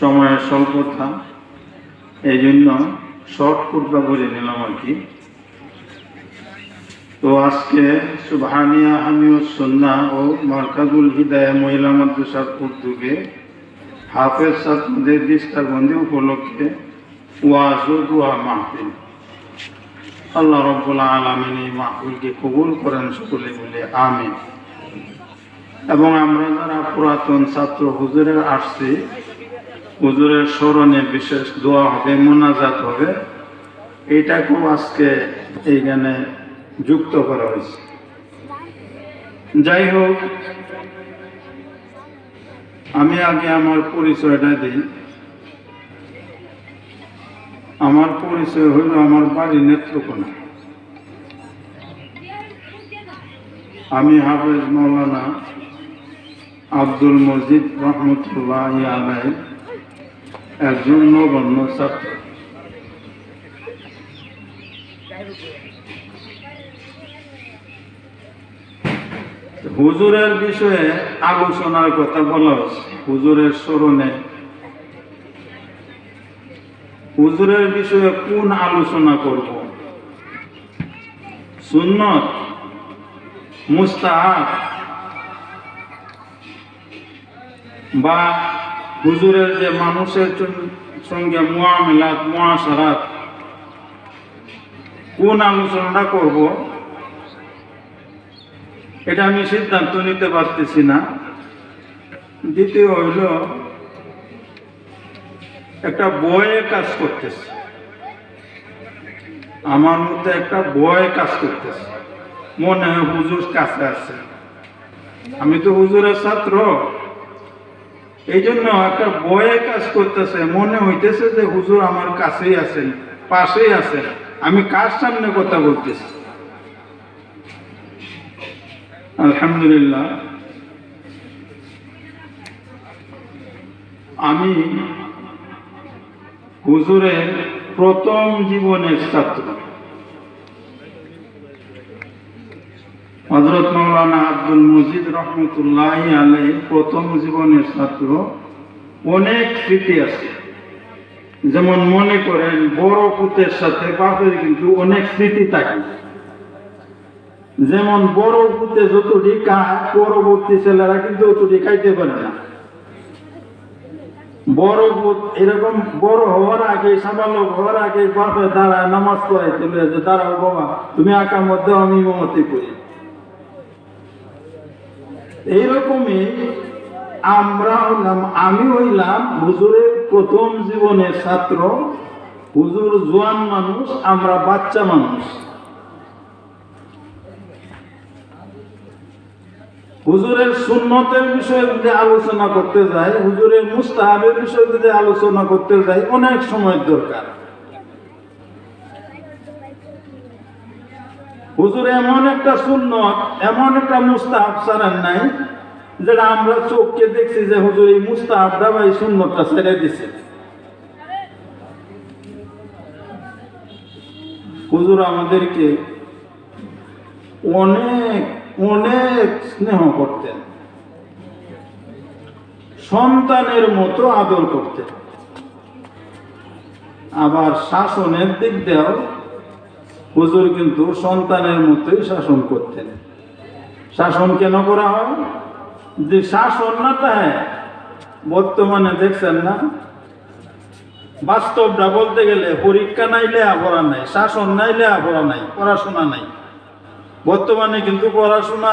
সময়ের স্বল্পতা এই জন্য শর্ট কুর্তা করে নিলাম আর কি। তো আজকে সুবহানিয়া হামিউ সন্না ও মার্কাজুল হিদায়া মহিলা মাদ্রাসার উদ্যোগে হাফেজ ছাত্রদের দৃষ্টাবন্দি উপলক্ষে ওয়াজ ও দোয়া মাহফিল। আল্লাহ রব্বুল আলমিন এই মাহফিলকে কবুল করেন সকলে বলে আমিন। এবং আমরা যারা পুরাতন ছাত্র হুজুরের আসছি হুজুরের স্মরণে বিশেষ দোয়া হবে, মোনাজাত হবে। এইটাকেও আজকে এইখানে যুক্ত করা হয়েছে। যাই হোক, আমি আগে আমার পরিচয়টা দিই। আমার পরিচয় হইল আমার বাড়ি নেত্রকোনা। আমি হাফেজ মৌলানা আব্দুল মজিদ রহমতুল্লাহ আলাই একজন নগণ্য ছাত্র। হুজুরের বিষয়ে আলোচনার কথা বলা হচ্ছে হুজুরের স্মরণে। হুজুরের বিষয়ে কোন আলোচনা করব? সুন্নত, মুস্তাহাব, বা হুজুরের যে মানুষের সঙ্গে মুআমিলাত, মুআশারাত, কোন আলোচনাটা করব? এটা আমি সিদ্ধান্ত নিতে পারতেছি না। দ্বিতীয় হইল, একটা বয়ে কাজ করতেছে। আমার মধ্যে একটা বয়ে কাজ করতেছে। মনে হয় হুজুর কাছে আছে। আমি তো হুজুরের ছাত্র। এই জন্য একটা বয়ে কাজ করতেছে, মনে হইতেছে যে হুজুর আমার কাছেই আছেন, পাশেই আছেন। আমি কার সামনে কথা বলতেছি? আলহামদুলিল্লাহ। আমি হুজুরের প্রথম জীবনের ছাত্র। হজরত মৌলানা আব্দুল মজিদ রহমতুল্লাহ আলাই প্রথম জীবনের ছাত্র। অনেক স্মৃতি আছে। যেমন মনে করেন, বড় পুতের সাথে বাপের কিন্তু অনেক স্মৃতি থাকে। যেমন বড় পুতে যতটি খায়, পরবর্তী ছেলেরা কিন্তু অতটি খাইতে পারে না। বড় পুত এরকম বড় হওয়ার আগে সাবালক হওয়ার আগে বাপে দাঁড়ায়, নামাজ পড়াই চলে যে, দাঁড়াও বাবা, তুমি আঁকার মধ্যে আমি মমতি করি। এইরকমই আমরা হইলাম আমি হইলাম হুজুরের প্রথম জীবনের ছাত্র। হুজুর জোয়ান মানুষ, আমরা বাচ্চা মানুষ। হুজুরের সুন্নতের বিষয়ে যদি আলোচনা করতে যাই, হুজুরের মুস্তাহাবের বিষয়ে যদি আলোচনা করতে যাই, অনেক সময় দরকার। হুজুর, এমন একটা সুন্নত, এমন একটা মুস্তাহাব ছাড়েন নাই, যেটা আমরা চোখকে দেখছি যে হুজুর, এই মুস্তাহাবটা বা এই সুন্নতটা ছেড়ে দিছে। হুজুর, আমাদেরকে অনেক অনেক স্নেহ করতেন। সন্তানের মতো আদর করতেন। আবার শাসনের দিক দিয়েও হুজুর কিন্তু সন্তানের মতোই শাসন করতেন। শাসন কেন করা হয়? যে শাসন না তাই বর্তমানে দেখছেন না? বাস্তবটা বলতে গেলে পরীক্ষা নাই, লেখাপড়া নাই, শাসন নাই, লেখাপড়া নাই, পড়াশোনা নাই। বর্তমানে কিন্তু পড়াশোনা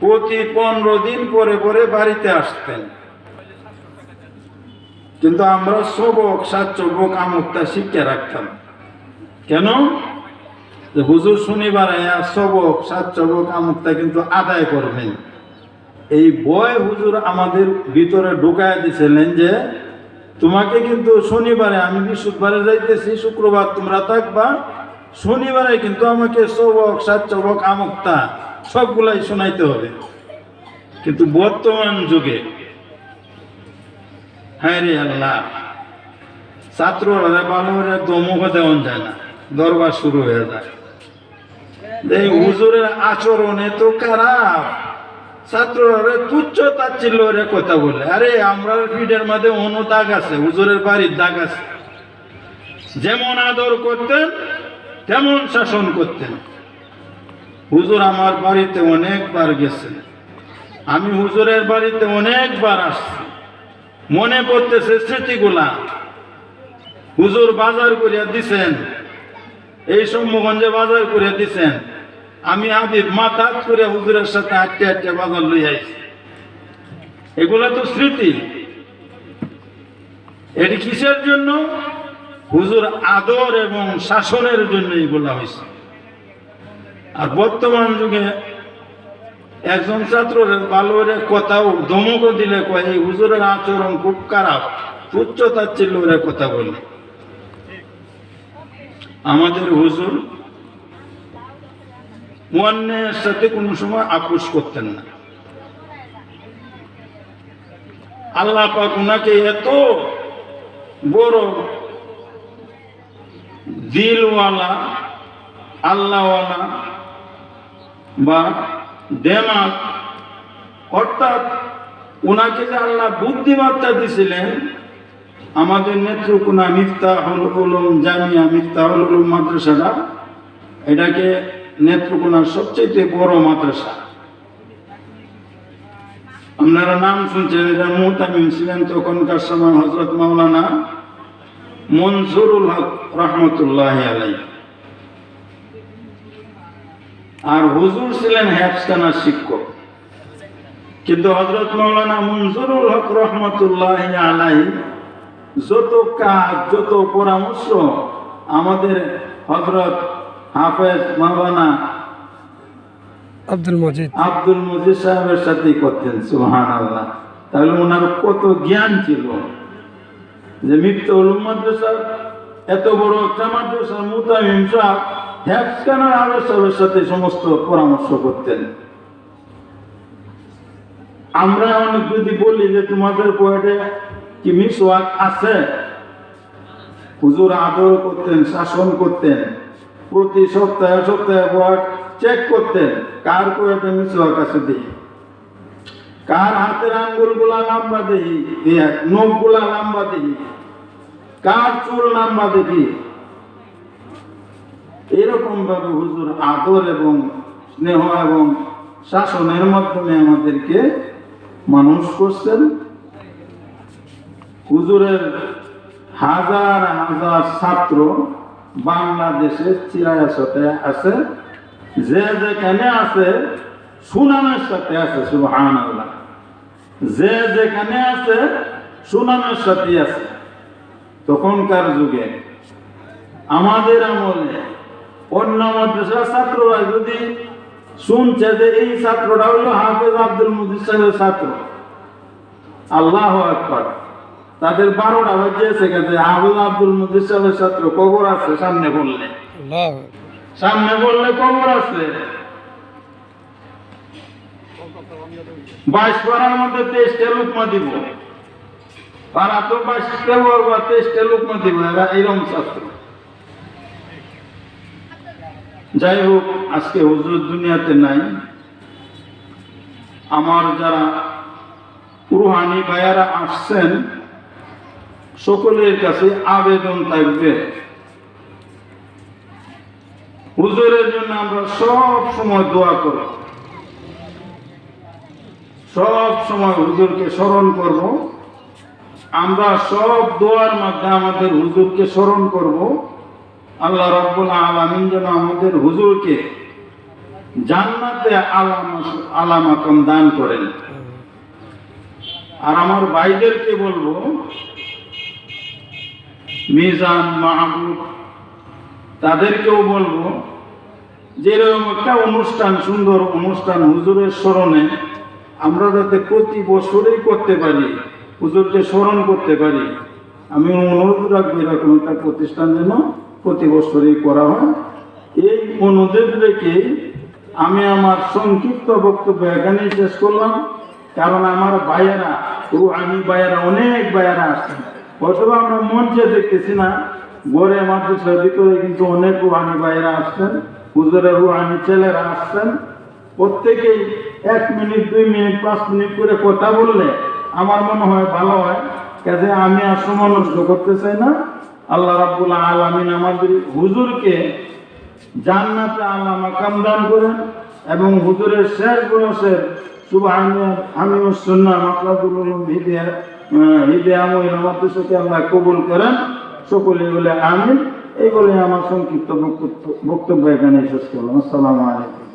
প্রতি পনেরো দিন পরে পরে বাড়িতে আসতেন। কিন্তু আমরা সবক সাত সাতচবক আমুকটা শিক্ষা রাখতাম। কেন? হুজুর শনিবার সবক সাতচবক আমুকটা কিন্তু আদায় করবেন। এই বয় হুজুর আমাদের ভিতরে ঢুকায় দিছিলেন যে, তোমাকে কিন্তু শনিবারে আমি বৃহস্পতিবারে যাইতেছি, শুক্রবার তোমরা থাকবা, শনিবারে কিন্তু আমাকে সবক সাতচবক আমুকটা সবগুলাই শোনাইতে হবে। কিন্তু বর্তমান যুগে হ্যাঁ রে আল্লাহ, ছাত্ররা ভালো দমক দেওয়া যায় না। দরবার শুরু হয়ে যায়। এই হুজুরের আচরণ এত খারাপ। ছাত্ররা তুচ্ছ তাচ্ছিল্য রে কথা বলে। আরে, আমরা পিঠের মধ্যে অনু দাগ আছে, হুজুরের বাড়ির দাগ আছে। যেমন আদর করতেন, তেমন শাসন করতেন। হুজুর আমার বাড়িতে অনেকবার গেছেন আমি হুজুরের বাড়িতে অনেকবার আসছি। মনে পড়তেছে স্মৃতিগুলা। হুজুর বাজার করিয়া দিছেন। এই সম্মুখঞ্জে বাজার করে দিছেন। আমি হাবিব মাথা করে হুজুরের সাথে আটটে আটটে বাজার লই আইছি। এগুলা তো স্মৃতি। এটি কিসের জন্য? হুজুর আদর এবং শাসনের জন্য এগুলা হয়েছে। আর বর্তমান যুগে একজন ছাত্রের ভালোরে কথাও ধমকও দিলে কয়, এই হুজুরের আচরণ খুব খারাপ। তুচ্ছ তাচ্ছিল্য কথা বলে। আমাদের হুজুর অন্যের সাথে কোনো সময় আপোষ করতেন না। আল্লাহ পাক ওনাকে এত বড় দিলওয়ালা, আল্লাহওয়ালা বা দেমাগ অর্থাৎ ওনাকে যে আল্লাহ বুদ্ধিমত্তা দিছিলেন আমাদের নেত্রকোনা মিফতাহুল উলুম জামিয়া মিফতাহুল উলুম মাদ্রাসাটা এটাকে নেত্রকোনার সবচেয়ে বড় মাদ্রাসা। আপনারা নাম শুনছেন, এটা মুহতামিম ছিলেন তখনকার সময় হজরত মাওলানা মনসুরুল হক রহমতুল্লাহ আলাই আর হুজুর ছিলেন হ্যাফসখানার শিক্ষক। কিন্তু হজরত মাওলানা মনসুরুল হক রহমতুল্লাহ আলাই যত কাজ যত পরামর্শ আমাদের হজরত হাফেজ মাওলানা আব্দুল মজিদ। আব্দুল মজিদ সাহেবের সাথেই করতেন সুহান আল্লাহ তাহলে ওনার কত জ্ঞান ছিল যে উলুম মাদ্রাসা এত বড় একটা মাদ্রাসার মুতামিম সাহেব হ্যাপসখানার আরও সাহেবের সাথে সমস্ত পরামর্শ করতেন। আমরা অনেক যদি বলি যে তোমাদের পোয়েটে কি মিসওয়াক আছে। হুজুর আদর করতেন, শাসন করতেন, প্রতি সপ্তাহে সপ্তাহে ওয়ার্ড চেক করতেন, কার পোয়েটে মিসওয়াক আছে দেখি কার হাতের আঙ্গুলগুলা লম্বা দেখি নখগুলা লম্বা দেখি কার চুল লম্বা দেখি এরকম ভাবে হুজুর আদর এবং স্নেহ এবং শাসনের মাধ্যমে আমাদেরকে মানুষ করছেন। হুজুরের হাজার হাজার ছাত্র বাংলাদেশের চিরায়াসতে আছে, যে যেখানে আছে, সুনামের সাথে আছে আল্লাহ যে যেখানে আছে, সুনামের সাথে আছে। তখনকার যুগে আমাদের আমলে অন্য মাদ্রাসার ছাত্ররা যদি শুনছে যে এই ছাত্রটা হলো হাফেজ আব্দুল মুজিদ সাহেবের ছাত্র, আল্লাহ আকবার। তাদের বারোটা গেছে। হাফেজ আব্দুল মুজিদ সাহেবের ছাত্র কবর আছে সামনে বললে। সামনে বললে কবর আছে। বাইশ পাড়ার মধ্যে তেইশটা লুকমা দিব। পাড়া তো বাইশটা বলব তেইশটা লুকমা দিব এরা এইরকম ছাত্র। যাই হোক আজকে হুজুর দুনিয়াতে নাই। আমার যারা রুহানি ভাইয়ারা আসছেন সকলের কাছে আবেদন থাকবে। হুজুরের জন্য আমরা সব সময় দোয়া করব। সব সময় হুজুরকে স্মরণ করব। আমরা সব দোয়ার মাধ্যমে আমাদের হুজুরকে স্মরণ করব। আল্লাহ রব্বুল আলামিন যেন আমাদের হুজুরকে জান্নাতে আলামা আলামাকম দান করেন। আর আমার ভাইদেরকে বলব মিজান মাহবুব। তাদেরকেও বলব, যে এরকম একটা অনুষ্ঠান, সুন্দর অনুষ্ঠান হুজুরের স্মরণে আমরা যাতে প্রতি বছরেই করতে পারি, হুজুরকে স্মরণ করতে পারি, আমি অনুরোধ রাখব এরকম একটা প্রতিষ্ঠান যেন প্রতি বছরই করা হয়। এই অনুরোধ রেখে আমি আমার সংক্ষিপ্ত বক্তব্য এখানেই শেষ করলাম, কারণ আমার ভাইয়েরা আমি ভাইয়েরা, অনেক ভাইয়েরা আসছেন হয়তো বা আমরা মঞ্চে দেখতেছি না, গড়ে মাদ্রাসার ভিতরে কিন্তু অনেক রুহানি ভাইয়েরা আসছেন, হুজুরের রুহানি ছেলেরা আসছেন। প্রত্যেকেই এক মিনিট, দুই মিনিট, পাঁচ মিনিট করে কথা বললে আমার মনে হয় ভালো হয়। কাজে আমি আর নষ্ট করতে চাই না। আল্লাহ রাব্বুল আলামিন আমাদের হুজুরকে জান্নাতে আল্লাহ মাকাম দান করেন এবং হুজুরের শেষ বয়সের শুভ আমি আমি সুন্নাহ, মাকলাদুল উলুম হিদিয়া হিদিয়া আমাদের সাথে আল্লাহ কবুল করেন। সকলে বলে আমিন। এই বলে আমার সংক্ষিপ্ত বক্তব্য এখানে শেষ করলাম। আসসালামু আলাইকুম।